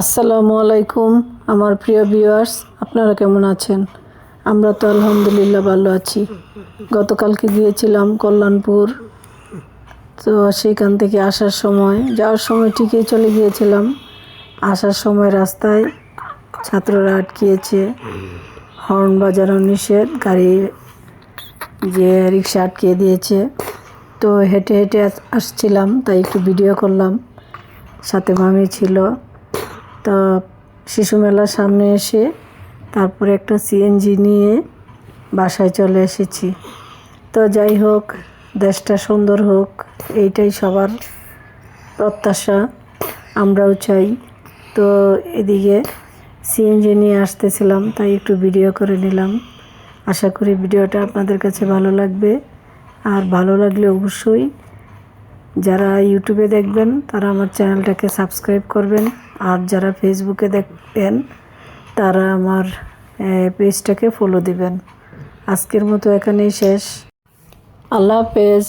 আসসালামু আলাইকুম, আমার প্রিয় ভিউয়ার্স, আপনারা কেমন আছেন? আমরা তো আলহামদুলিল্লাহ ভালো আছি। গতকালকে গিয়েছিলাম কল্যাণপুর। তো সেখান থেকে আসার সময়, যাওয়ার সময় ঠিকই চলে গিয়েছিলাম। আসার সময় রাস্তায় ছাত্ররা আটকিয়েছে। হর্ন বাজানো নিষেধ, গাড়ি যে রিক্সা আটকিয়ে দিয়েছে। তো হেঁটে হেঁটে আসছিলাম, তাই একটু ভিডিও করলাম। সাথে মামি ছিল। তো শিশু মেলার সামনে এসে তারপরে একটা সিএনজি নিয়ে বাসায় চলে এসেছি। তো যাই হোক, দেশটা সুন্দর হোক, এইটাই সবার প্রত্যাশা, আমরাও চাই। তো এদিকে সিএনজি নিয়ে আসতেছিলাম, তাই একটু ভিডিও করে নিলাম। আশা করি ভিডিওটা আপনাদের কাছে ভালো লাগবে। আর ভালো লাগলে অবশ্যই যারা ইউটিউবে দেখবেন, তারা আমার চ্যানেলটাকে সাবস্ক্রাইব করবেন। আর যারা ফেসবুকে দেখবেন তারা আমার পেজটাকে ফলো দিবেন। আজকের মতো এখানেই শেষ। আল্লাহ হাফেজ।